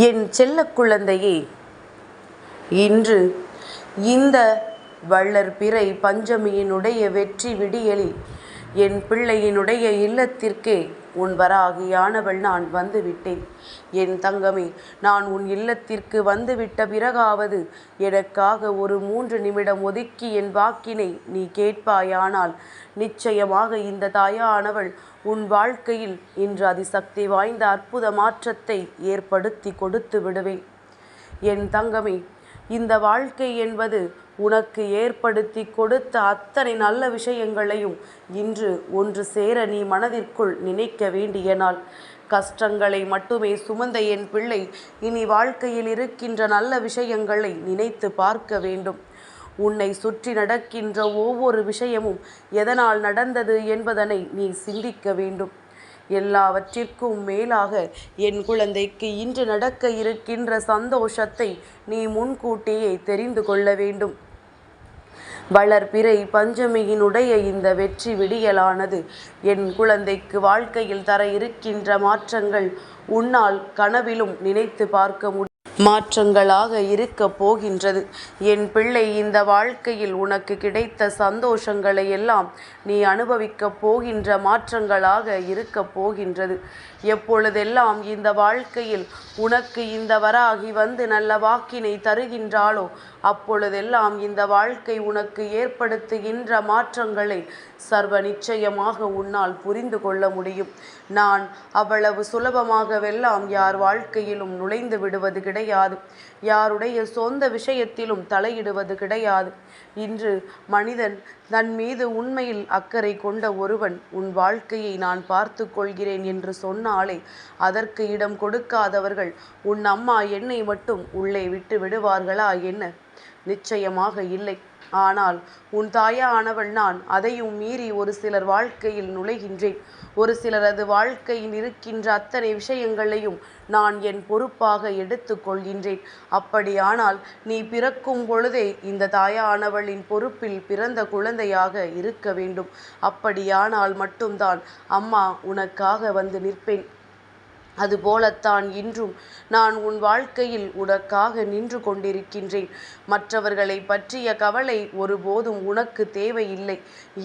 என் செல்ல குழந்தையே இன்று இந்த வள்ளற்பிறை பஞ்சமியினுடைய வெற்றி விடியலில் என் பிள்ளையினுடைய இல்லத்திற்கே உன் வராகியானவள் நான் வந்துவிட்டேன். என் தங்கமே நான் உன் இல்லத்திற்கு வந்துவிட்ட பிறகாவது எனக்காக ஒரு மூன்று நிமிடம் ஒதுக்கி என் வாக்கினை நீ கேட்பாயானால் நிச்சயமாக இந்த தாயானவள் உன் வாழ்க்கையில் இன்று அதிசக்தி வாய்ந்த அற்புத மாற்றத்தை ஏற்படுத்தி கொடுத்து விடுவேன். என் தங்கமே இந்த வாழ்க்கை என்பது உனக்கு ஏற்படுத்தி கொடுத்த அத்தனை நல்ல விஷயங்களையும் இன்று ஒன்று சேர நீ மனதிற்குள் நினைக்க வேண்டிய நாள் கஷ்டங்களை மட்டுமே சுமந்த என் பிள்ளை இனி வாழ்க்கையில் இருக்கின்ற நல்ல விஷயங்களை நினைத்து பார்க்க வேண்டும். உன்னை சுற்றி நடக்கின்ற ஒவ்வொரு விஷயமும் எதனால் நடந்தது என்பதனை நீ சிந்திக்க வேண்டும். எல்லாவற்றிற்கும் மேலாக என் குழந்தைக்கு இன்று நடக்க இருக்கின்ற சந்தோஷத்தை நீ முன்கூட்டியே தெரிந்து கொள்ள வேண்டும். வளர்பிறை பஞ்சமியினுடைய இந்த வெற்றி விடியலானது என் குழந்தைக்கு வாழ்க்கையில் தர இருக்கின்ற மாற்றங்கள் உன்னால் கனவிலும் நினைத்து பார்க்க முடியும். மாற்றங்களாக இருக்க போகின்றது. என் பிள்ளை இந்த வாழ்க்கையில் உனக்கு கிடைத்த சந்தோஷங்களை எல்லாம் நீ அனுபவிக்கப் போகின்ற மாற்றங்களாக இருக்க போகின்றது. எப்பொழுதெல்லாம் இந்த வாழ்க்கையில் உனக்கு இந்த வராகி வந்து நல்ல வாக்கினை தருகின்றாளோ அப்பொழுதெல்லாம் இந்த வாழ்க்கை உனக்கு ஏற்படுத்துகின்ற மாற்றங்களை சர்வ நிச்சயமாக உன்னால் புரிந்து கொள்ள முடியும். நான் அவ்வளவு சுலபமாகவெல்லாம் யார் வாழ்க்கையிலும் நுழைந்து விடுவது கிடையாது. யாருடைய சொந்த விஷயத்திலும் தலையிடுவது கிடையாது. இன்று மனிதன் தன் மீது உண்மையில் அக்கறை கொண்ட ஒருவன் உன் வாழ்க்கையை நான் பார்த்து கொள்கிறேன் என்று சொன்னாலே அதற்கு இடம் கொடுக்காதவர்கள் உன் அம்மா என்னை மட்டும் உள்ளே விட்டு விடுவார்களா என்ன? நிச்சயமாக இல்லை. ஆனால் உன் தாயானவள் நான் அதையும் மீறி ஒரு சிலர் வாழ்க்கையில் நுழைகின்றேன். ஒரு சிலரது வாழ்க்கையில் இருக்கின்ற அத்தனை விஷயங்களையும் நான் என் பொறுப்பாக எடுத்து கொள்கின்றேன். அப்படியானால் நீ பிறக்கும் பொழுதே இந்த தாயானவளின் பொறுப்பில் பிறந்த குழந்தையாக இருக்க வேண்டும். அப்படியானால் மட்டும்தான் அம்மா உனக்காக வந்து நிற்பேன். அதுபோலத்தான் இன்றும் நான் உன் வாழ்க்கையில் உனக்காக நின்று கொண்டிருக்கின்றேன். மற்றவர்களை பற்றிய கவலை ஒருபோதும் உனக்கு தேவையில்லை.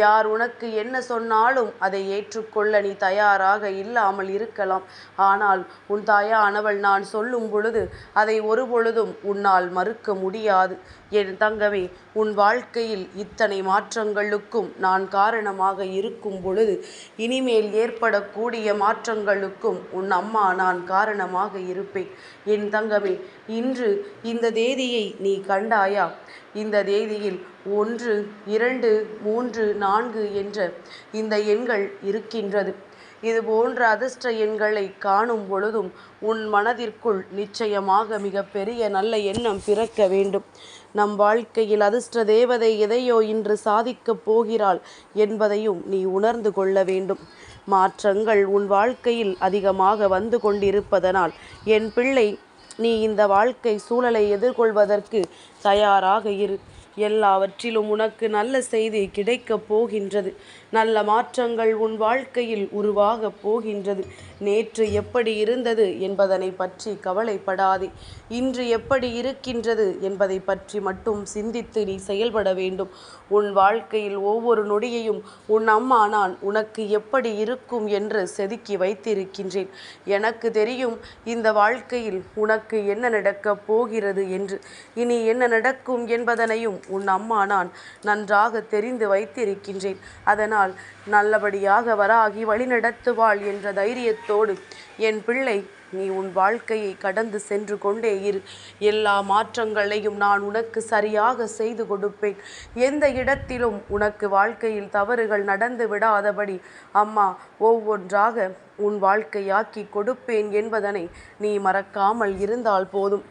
யார் உனக்கு என்ன சொன்னாலும் அதை ஏற்றுக்கொள்ள நீ தயாராக இல்லாமல் இருக்கலாம். ஆனால் உன் தாயானவள் நான் சொல்லும் பொழுது அதை ஒருபொழுதும் உன்னால் மறுக்க முடியாது. என் தங்கமே உன் வாழ்க்கையில் இத்தனை மாற்றங்களுக்கும் நான் காரணமாக இருக்கும் பொழுது இனிமேல் ஏற்படக்கூடிய மாற்றங்களுக்கும் உன் அம்மா நான் காரணமாக இருப்பேன். என் தங்கமே இன்று இந்த தேதியை நீ கண்டாயா? இந்த தேதியில் ஒன்று இரண்டு மூன்று நான்கு என்ற இந்த எண்கள் இருக்கின்றது. இது போன்ற அதிர்ஷ்ட எண்களை காணும் பொழுதும் உன் மனதிற்குள் நிச்சயமாக மிக பெரிய நல்ல எண்ணம் பிறக்க வேண்டும். நம் வாழ்க்கையில் அதிர்ஷ்ட தேவதை எதையோ இன்று சாதிக்கப் போகிறாள் என்பதையும் நீ உணர்ந்து கொள்ள வேண்டும். மாற்றங்கள் உன் வாழ்க்கையில் அதிகமாக வந்து கொண்டிருப்பதனால் என் பிள்ளை நீ இந்த வாழ்க்கை சூழலை எதிர்கொள்வதற்கு தயாராக இரு. எல்லாவற்றிலும் உனக்கு நல்ல செய்தி கிடைக்கப் போகின்றது. நல்ல மாற்றங்கள் உன் வாழ்க்கையில் உருவாகப் போகின்றது. நேற்று எப்படி இருந்தது என்பதனை பற்றி கவலைப்படாதே. இன்று எப்படி இருக்கின்றது என்பதை பற்றி மட்டும் சிந்தித்து நீ செயல்பட வேண்டும். உன் வாழ்க்கையில் ஒவ்வொரு நொடியையும் உன் அம்மா நான் உனக்கு எப்படி இருக்கும் என்று செதுக்கி வைத்திருக்கின்றேன். எனக்கு தெரியும் இந்த வாழ்க்கையில் உனக்கு என்ன நடக்கப் போகிறது என்று. இனி என்ன நடக்கும் என்பதனையும் உன் அம்மா நான் நன்றாக தெரிந்து வைத்திருக்கின்றேன். அதனால் நல்லபடியாக வராகி வழிநடத்துவாள் என்ற தைரியத்தோடு என் பிள்ளை நீ உன் வாழ்க்கையை கடந்து சென்று கொண்டே இரு. எல்லா மாற்றங்களையும் நான் உனக்கு சரியாக செய்து கொடுப்பேன். எந்த இடத்திலும் உனக்கு வாழ்க்கையில் தவறுகள் நடந்து விடாதபடி அம்மா ஒவ்வொன்றாக உன் வாழ்க்கையாக்கி கொடுப்பேன் என்பதனை நீ மறக்காமல் இருந்தால் போதும்.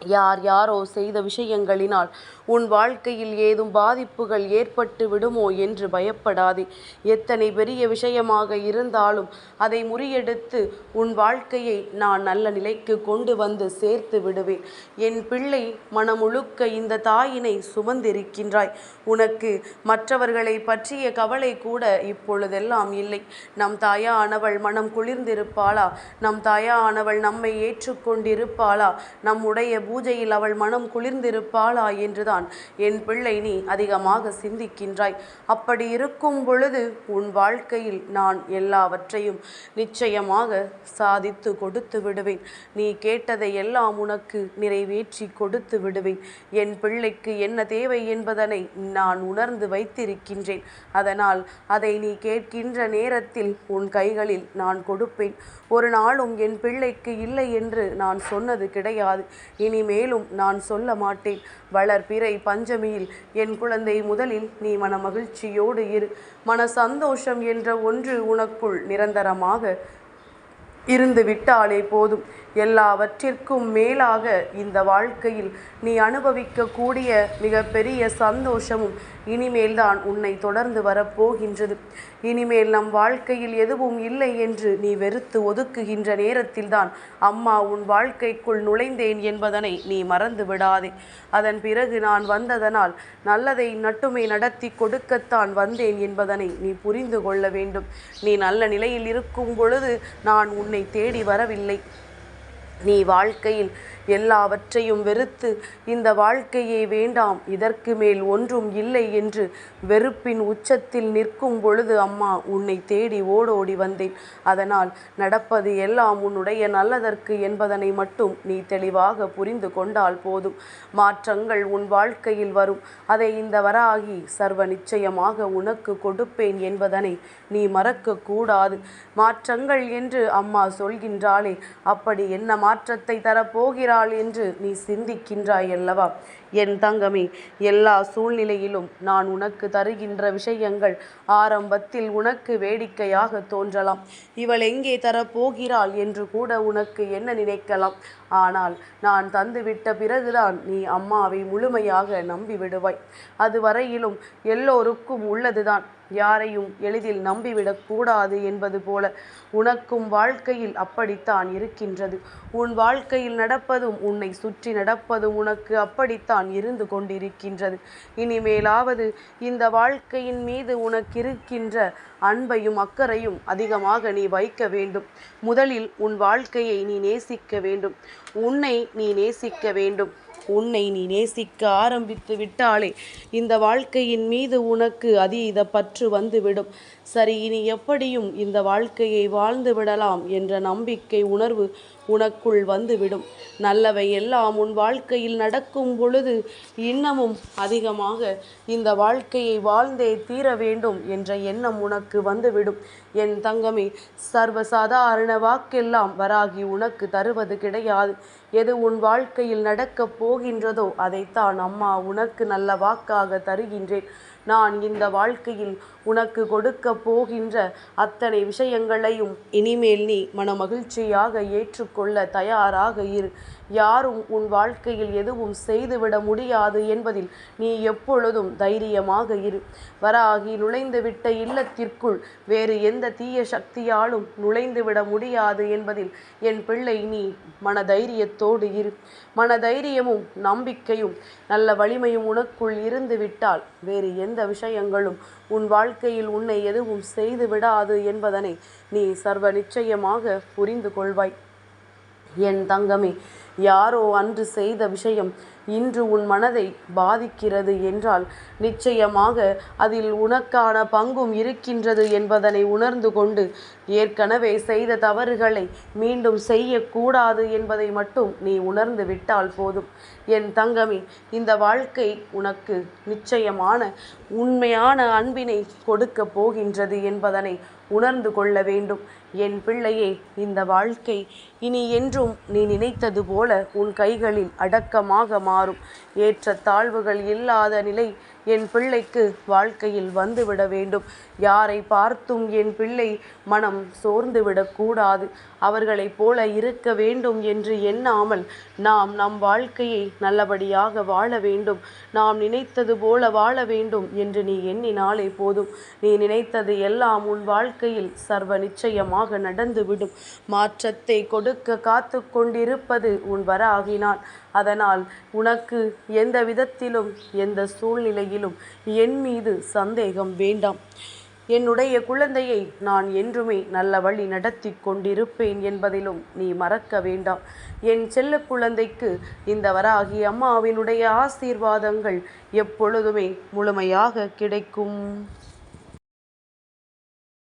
யார் யாரோ செய்த விஷயங்களினால் உன் வாழ்க்கையில் ஏதும் பாதிப்புகள் ஏற்பட்டு விடுமோ என்று பயப்படாதே. எத்தனை பெரிய விஷயமாக இருந்தாலும் அதை முறியெடுத்து உன் வாழ்க்கையை நான் நல்ல நிலைக்கு கொண்டு வந்து சேர்த்து விடுவேன். என் பிள்ளை மனமுழுக்க இந்த தாயினை சுமந்திருக்கின்றாய். உனக்கு மற்றவர்களை பற்றிய கவலை கூட இப்பொழுதெல்லாம் இல்லை. நம் தாயானவள் மனம் குளிர்ந்திருப்பாளா? நம் தாயானவள் நம்மை ஏற்றுக்கொண்டிருப்பாளா? நம்முடைய பூஜையில் அவள் மனம் குளிர்ந்திருப்பாளா? என்றுதான் என் பிள்ளை நீ அதிகமாக சிந்திக்கின்றாய். அப்படி இருக்கும் பொழுது உன் வாழ்க்கையில் நான் எல்லாவற்றையும் நிச்சயமாக சாதித்து கொடுத்து விடுவேன். நீ கேட்டதை எல்லாம் உனக்கு நிறைவேற்றி கொடுத்து விடுவேன். என் பிள்ளைக்கு என்ன தேவை என்பதனை நான் உணர்ந்து வைத்திருக்கின்றேன். அதனால் அதை நீ கேட்கின்ற நேரத்தில் உன் கைகளில் நான் கொடுப்பேன். ஒரு நாளும் என் பிள்ளைக்கு இல்லை என்று நான் சொன்னது கிடையாது. இனிமேலும் நான் சொல்ல மாட்டேன். வளர்பிற பஞ்சமியில் என் குழந்தை முதலில் நீ மன மகிழ்ச்சியோடு இரு. மன சந்தோஷம் என்ற ஒன்று உனக்குள் நிரந்தரமாக இருந்து விட்டாலே போதும். எல்லாவற்றிற்கும் மேலாக இந்த வாழ்க்கையில் நீ அனுபவிக்கக்கூடிய மிகப்பெரிய சந்தோஷமும் இனிமேல் தான் உன்னை தொடர்ந்து வரப்போகின்றது. இனிமேல் நம் வாழ்க்கையில் எதுவும் இல்லை என்று நீ வெறுத்து ஒதுக்குகின்ற நேரத்தில்தான் அம்மா உன் வாழ்க்கைக்குள் நுழைந்தேன் என்பதனை நீ மறந்து விடாதே. அதன் பிறகு நான் வந்ததனால் நல்லதை நட்டுமே நடத்தி கொடுக்கத்தான் வந்தேன் என்பதனை நீ புரிந்து கொள்ள வேண்டும். நீ நல்ல நிலையில் இருக்கும் பொழுது நான் உன்னை தேடி வரவில்லை. நீ வாழ்க்கையில் எல்லாவற்றையும் வெறுத்து இந்த வாழ்க்கையே வேண்டாம் இதற்கு மேல் ஒன்றும் இல்லை என்று வெறுப்பின் உச்சத்தில் நிற்கும் பொழுது அம்மா உன்னை தேடி ஓடோடி வந்தேன். அதனால் நடப்பது எல்லாம் உன்னுடைய நல்லதற்கு என்பதனை மட்டும் நீ தெளிவாக புரிந்து கொண்டால் போதும். மாற்றங்கள் உன் வாழ்க்கையில் வரும். அதை இந்த வராகி சர்வ நிச்சயமாக உனக்கு கொடுப்பேன் என்பதனை நீ மறக்கக்கூடாது மாற்றங்கள் என்று அம்மா சொல்கின்றாளே அப்படி என்ன மாற்றத்தை தரப்போகிறார் இருக்கிறாள் என்று நீ சிந்திக்கின்றாய் அல்லவா? என் தங்கமே எல்லா சூழ்நிலையிலும் நான் உனக்கு தருகின்ற விஷயங்கள் ஆரம்பத்தில் உனக்கு வேடிக்கையாக தோன்றலாம். இவள் எங்கே தரப்போகிறாள் என்று கூட உனக்கு என்ன நினைக்கலாம்? ஆனால் நான் தந்துவிட்ட பிறகுதான் நீ அம்மாவை முழுமையாக நம்பிவிடுவாய். அதுவரையிலும் எல்லோருக்கும் உள்ளதுதான். யாரையும் எளிதில் நம்பிவிடக்கூடாது என்பது போல உனக்கும் வாழ்க்கையில் அப்படித்தான் இருக்கின்றது. உன் வாழ்க்கையில் நடப்பதும் உன்னை சுற்றி நடப்பதும் உனக்கு அப்படித்தான் இருந்து கொண்டிருக்கின்றது. இனிமேலாவது இந்த வாழ்க்கையின் மீது உனக்கிருக்கின்ற அன்பையும் அக்கறையும் அதிகமாக நீ வைக்க வேண்டும். முதலில் உன் வாழ்க்கையை நீ நேசிக்க வேண்டும். உன்னை நீ நேசிக்க வேண்டும். உன்னை நீ நேசிக்க ஆரம்பித்து விட்டாலே இந்த வாழ்க்கையின் மீது உனக்கு அதீத பற்று வந்துவிடும். சரி இனி எப்படியும் இந்த வாழ்க்கையை வாழ்ந்து விடலாம் என்ற நம்பிக்கை உணர்வு உனக்குள் வந்துவிடும். நல்லவை எல்லாம் உன் வாழ்க்கையில் நடக்கும் பொழுது இன்னமும் அதிகமாக இந்த வாழ்க்கையை வாழ்ந்தே தீர வேண்டும் என்ற எண்ணம் உனக்கு வந்துவிடும். என் தங்கமே சர்வசாதாரண வாக்கெல்லாம் வராகி உனக்கு தருவது கிடையாது. எது உன் வாழ்க்கையில் நடக்கப் போகின்றதோ அதைத்தான் அம்மா உனக்கு நல்ல வாக்காக தருகின்றேன். நான் இந்த வாழ்க்கையில் உனக்கு கொடுக்க போகின்ற அத்தனை விஷயங்களையும் இனிமேல் நீ மனமகிழ்ச்சியாக ஏற்றுக்கொள்ள தயாராக இரு. யாரும் உன் வாழ்க்கையில் எதுவும் செய்துவிட முடியாது என்பதில் நீ எப்பொழுதும் தைரியமாக இரு. வராகி நுழைந்துவிட்ட இல்லத்திற்குள் வேறு எந்த தீய சக்தியாலும் நுழைந்துவிட முடியாது என்பதில் என் பிள்ளை நீ மன தைரியத்தோடு இரு. மன தைரியமும் நம்பிக்கையும் நல்ல வலிமையும் உனக்குள் இருந்து விட்டால் வேறு எந்த விஷயங்களும் உன் வாழ்க்கையில் உன்னை எதுவும் செய்து விடாது என்பதனை நீ சர்வ நிச்சயமாக புரிந்து கொள்வாய். என் தங்கமே யாரோ அன்று செய்த விஷயம் இன்று உன் மனதை பாதிக்கிறது என்றால் நிச்சயமாக அதில் உனக்கான பங்கும் இருக்கின்றது என்பதனை உணர்ந்து கொண்டு ஏற்கனவே செய்த தவறுகளை மீண்டும் செய்யக்கூடாது என்பதை மட்டும் நீ உணர்ந்து விட்டால் போதும். என் தங்கமே இந்த வாழ்க்கை உனக்கு நிச்சயமான உண்மையான அன்பினை கொடுக்க போகின்றது என்பதனை உணர்ந்து கொள்ள வேண்டும். என் பிள்ளையே இந்த வாழ்க்கை இனி என்றும் நீ நினைத்தது போல உன் கைகளில் அடக்கமாக மாறும். ஏற்ற தாழ்வுகள் இல்லாத நிலை என் பிள்ளைக்கு வாழ்க்கையில் வந்துவிட வேண்டும். யாரை பார்த்தும் என் பிள்ளை மனம் சோர்ந்துவிடக்கூடாது அவர்களைப் போல இருக்க வேண்டும் என்று எண்ணாமல் நாம் நம் வாழ்க்கையை நல்லபடியாக வாழ வேண்டும். நாம் நினைத்தது போல வாழ வேண்டும் என்று நீ எண்ணினாலே போதும். நீ நினைத்தது எல்லாம் உன் வாழ்க்கையில் சர்வ நிச்சயமாக நடந்துவிடும். மாற்றத்தை கொடுக்க காத்து கொண்டிருப்பது உன் வராகினான் அதனால் உனக்கு எந்த விதத்திலும் எந்த சூழ்நிலையிலும் என் மீது சந்தேகம் வேண்டாம். என்னுடைய குழந்தையை நான் என்றுமே நல்ல வழி நடத்தி கொண்டிருப்பேன் என்பதிலும் நீ மறக்க வேண்டாம். என் செல்ல குழந்தைக்கு இந்த வராகி அம்மாவினுடைய ஆசீர்வாதங்கள் எப்பொழுதுமே முழுமையாக கிடைக்கும்.